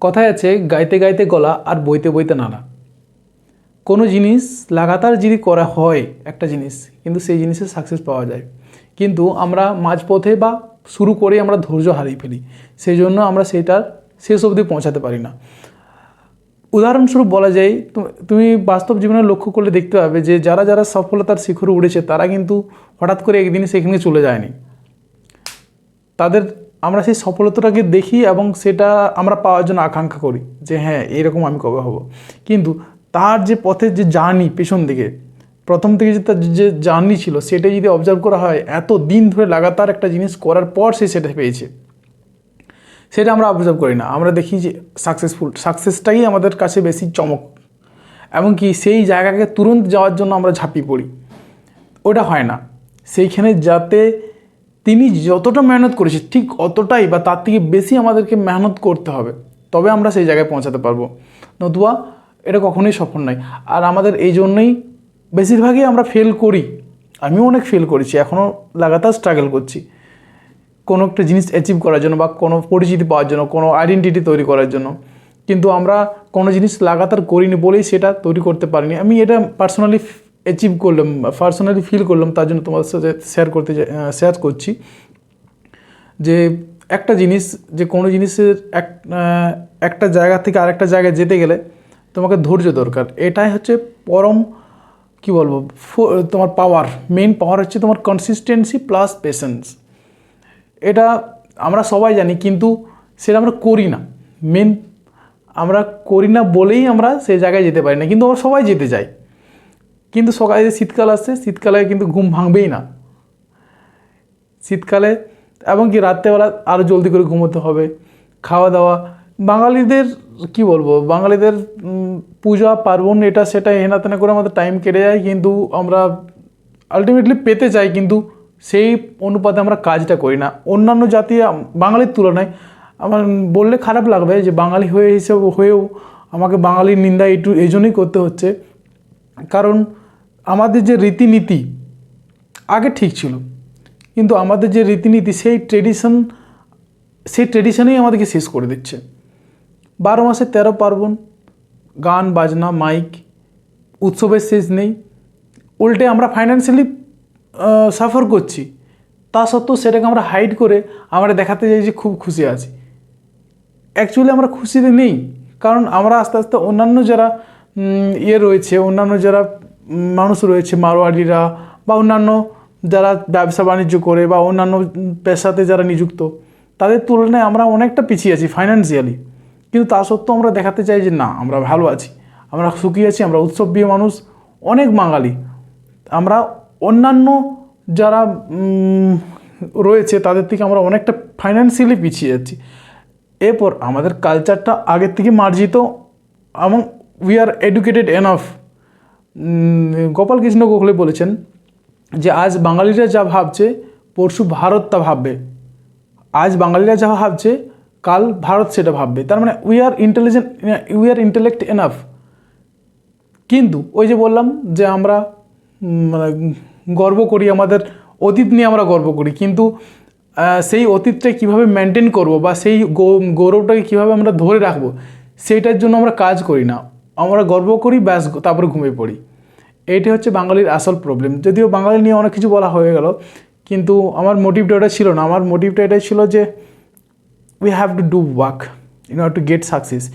কথায় আছে, গাইতে গাইতে গলা আর বইতে বইতে নালা কোনো জিনিস লাগাতার যদি করা হয়, একটা জিনিস, কিন্তু সেই জিনিসে সাকসেস পাওয়া যায়। কিন্তু আমরা মাঝপথে বা শুরু করে আমরা ধৈর্য হারিয়ে ফেলি। সেই জন্য আমরা সেটার শেষ অবধি পৌঁছাতে পারি না। উদাহরণস্বরূপ বলা যায় তুমি বাস্তব জীবনে লক্ষ্য করলে দেখতে পাবে যে, যারা যারা সফলতার শিখরে উড়েছে তারা কিন্তু হঠাৎ করে একদিনে সেখানে চলে যায়নি। তাদের আমরা সেই সফলতাটাকে দেখি এবং সেটা আমরা পাওয়ার জন্য আকাঙ্ক্ষা করি যে হ্যাঁ এরকম আমি কবে হব। কিন্তু তার যে পথের যে জার্নি পেছন দিকে, প্রথম থেকে যে তার যে জার্নি ছিল, সেটা যদি অবজার্ভ করা হয়, এত দিন ধরে লাগাতার একটা জিনিস করার পর সে সেটা পেয়েছে। সেটা আমরা অবজার্ভ করি না। আমরা দেখি যে সাকসেসফুল সাকসেসটাই আমাদের কাছে বেশি চমক। এমনকি সেই জায়গাকে তুরন্ত যাওয়ার জন্য আমরা ঝাঁপিয়ে পড়ি। ওটা হয় না। সেইখানে যাতে তিনি যতটা মেহনত করেছে, ঠিক অতটাই বা তার থেকে বেশি আমাদেরকে মেহনত করতে হবে। তবে আমরা সেই জায়গায় পৌঁছাতে পারব। নতুবা, এটা কখনোই সফল নয়। আর আমাদের এই জন্যই বেশিরভাগই আমরা ফেল করি। আমিও অনেক ফেল করেছি এখনও লাগাতার স্ট্রাগল করছি। কোনো একটা জিনিস অ্যাচিভ করার জন্য বা কোনো পরিচিতি পাওয়ার জন্য, কোনো আইডেন্টিটি তৈরি করার জন্য। কিন্তু আমরা কোনো জিনিস লাগাতার করিনি বলেই সেটা তৈরি করতে পারিনি। আমি এটা পার্সোনালি অ্যাচিভ করলাম পার্সোনালি ফিল করলাম, তার জন্য তোমাদের সাথে শেয়ার করতে শেয়ার করছি। যে একটা জিনিস, যে কোনো জিনিসের এক একটা জায়গা থেকে আরেকটা জায়গায় যেতে গেলে তোমাকে ধৈর্য দরকার। এটাই হচ্ছে পরম, কি বলব তোমার পাওয়ার মেন পাওয়ার হচ্ছে তোমার কনসিস্টেন্সি প্লাস পেশেন্স এটা আমরা সবাই জানি, কিন্তু সেটা আমরা করি না। মেন আমরা করি না বলেই আমরা সেই জায়গায় যেতে পারি না, কিন্তু আমরা সবাই যেতে চাই। কিন্তু সকালে যে শীতকাল আসছে, শীতকালে কিন্তু ঘুম ভাঙবেই না। শীতকালে এবং কি রাত্রেবেলা আরও জলদি করে ঘুমোতে হবে। খাওয়া দাওয়া বাঙালিদের কি বলব, বাঙালিদের পূজা, পার্বণ, এটা, সেটা হেনা তেনা করে আমাদের টাইম কেটে যায়। কিন্তু আমরা আলটিমেটলি পেতে চাই, কিন্তু সেই অনুপাতে আমরা কাজটা করি না। অন্যান্য জাতি বাঙালির তুলনায় আমার বললে খারাপ লাগবে যে বাঙালি হয়ে হিসেবে হয়েও আমাকে বাঙালির নিন্দা একটু এই জন্যই করতে হচ্ছে। কারণ আমাদের যে রীতিনীতি আগে ঠিক ছিল, কিন্তু আমাদের যে রীতিনীতি সেই ট্রেডিশন সেই ট্রেডিশনেই আমাদেরকে শেষ করে দিচ্ছে। বারো মাসে তেরো পার্বণ, গান, বাজনা মাইক উৎসবের শেষ নেই। উল্টে আমরা ফাইন্যান্সিয়ালি সাফার করছি। তা সত্ত্বেও সেটাকে আমরা হাইড করে আমরা দেখাতে চাই যে খুব খুশি আছি। অ্যাকচুয়ালি আমরা খুশিতে নেই, কারণ আমরা আস্তে আস্তে অন্যান্য যারা ইয়ে রয়েছে, অন্যান্য যারা মানুষ রয়েছে, মারোয়াড়িরা বা অন্যান্য যারা ব্যবসা বাণিজ্য করে বা অন্যান্য পেশাতে যারা নিযুক্ত, তাদের তুলনায় আমরা অনেকটা পিছিয়ে আছি ফাইন্যান্সিয়ালি কিন্তু তা সত্ত্বেও আমরা দেখাতে চাই যে না, আমরা ভালো আছি। আমরা সুখী আছি, আমরা উৎসবপ্রিয় মানুষ, অনেক বাঙালি। আমরা অন্যান্য যারা রয়েছে, তাদের থেকে আমরা অনেকটা ফাইন্যান্সিয়ালি পিছিয়ে যাচ্ছি এরপর আমাদের কালচারটা আগের থেকে মার্জিত এবং we are educated enough Gopal Krishna Gokhale বলেছেন যে, আজ বাঙালিরা যা ভাবছে, পরশু ভারত তা ভাববে। আজ বাঙালিরা যা ভাবছে, কাল ভারত সেটা ভাববে। তার মানে we are intelligent we are intellect enough কিন্তু ওই যে বললাম যে, আমরা মানে গর্ব করি, আমাদের অতীত নিয়ে আমরা গর্ব করি। কিন্তু সেই অতীতটা কীভাবে মেনটেন করব বা সেই গৌরবটাকে কীভাবে আমরা ধরে রাখব সেইটার জন্য আমরা কাজ করি না। আমরা গর্ব করি, ব্যাস, তারপরে ঘুমিয়ে পড়ি। এইটা হচ্ছে বাঙালির আসল প্রবলেম যদিও বাঙালি নিয়ে অনেক কিছু বলা হয়ে গেল, কিন্তু আমার মোটিভটা এটা ছিল না। আমার মোটিভটা এটাই ছিল যে we have to do work in order to get success